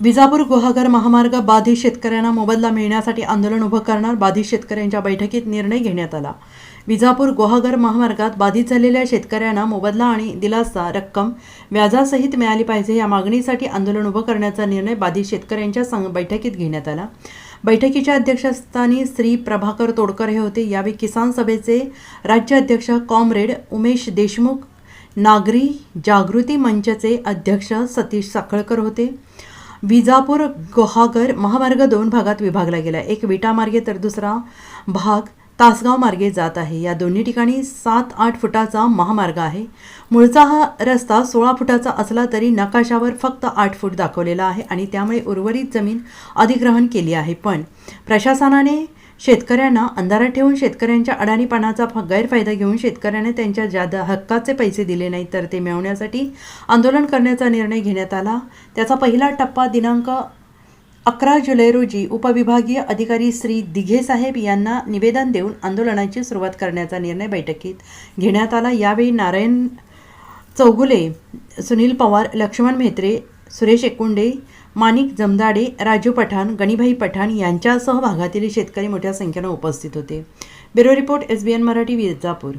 विजापूर गुहागर महामार्ग बाधित शेतकऱ्यांना मोबदला मिळण्यासाठी आंदोलन उभं करणार बाधित शेतकऱ्यांच्या बैठकीत निर्णय घेण्यात आला. विजापूर गुहागर महामार्गात बाधित झालेल्या शेतकऱ्यांना मोबदला आणि दिलासा रक्कम व्याजासहित मिळाली पाहिजे या मागणीसाठी आंदोलन उभं करण्याचा निर्णय बाधित शेतकऱ्यांच्या संघ बैठकीत घेण्यात आला. बैठकीच्या अध्यक्षस्थानी श्री प्रभाकर तोडकर हे होते. यावेळी किसान सभेचे राज्य अध्यक्ष कॉम्रेड उमेश देशमुख नागरी जागृती मंचचे अध्यक्ष सतीश साखळकर होते. विजापूर गोहागर महामार्ग दोन भागात विभागला गेला एक विटा मार्गे तर दुसरा भाग तासगाव मार्गे जात आहे. या दोन्ही ठिकाणी सात आठ फुटाचा महामार्ग आहे. मूळचा हा रस्ता सोळा फुटाचा असला तरी नकाशावर फक्त आठ फूट दाखवलेला आहे आणि त्यामुळे उर्वरित जमीन अधिग्रहण केली आहे. पण प्रशासनाने शेतकऱ्यांना अंधारात ठेवून शेतकऱ्यांच्या अडाणीपणाचा फ- गैरफायदा घेऊन शेतकऱ्याने त्यांच्या जादा हक्काचे पैसे दिले नाहीत तर ते मिळवण्यासाठी आंदोलन करण्याचा निर्णय घेण्यात आला. त्याचा पहिला टप्पा दिनांक अकरा जुलै रोजी उपविभागीय अधिकारी श्री दिघे साहेब यांना निवेदन देऊन आंदोलनाची सुरुवात करण्याचा निर्णय बैठकीत घेण्यात आला. यावेळी नारायण चौगुले सुनील पवार लक्ष्मण म्हेत्रे सुरेश एकुंडे माणिक जमदाडे राजू पठाण गणिभाई पठाण यांच्यासह भागातील शेतकरी मोठ्या संख्येनं उपस्थित होते. Bureau report S B N Marathi Vijapur.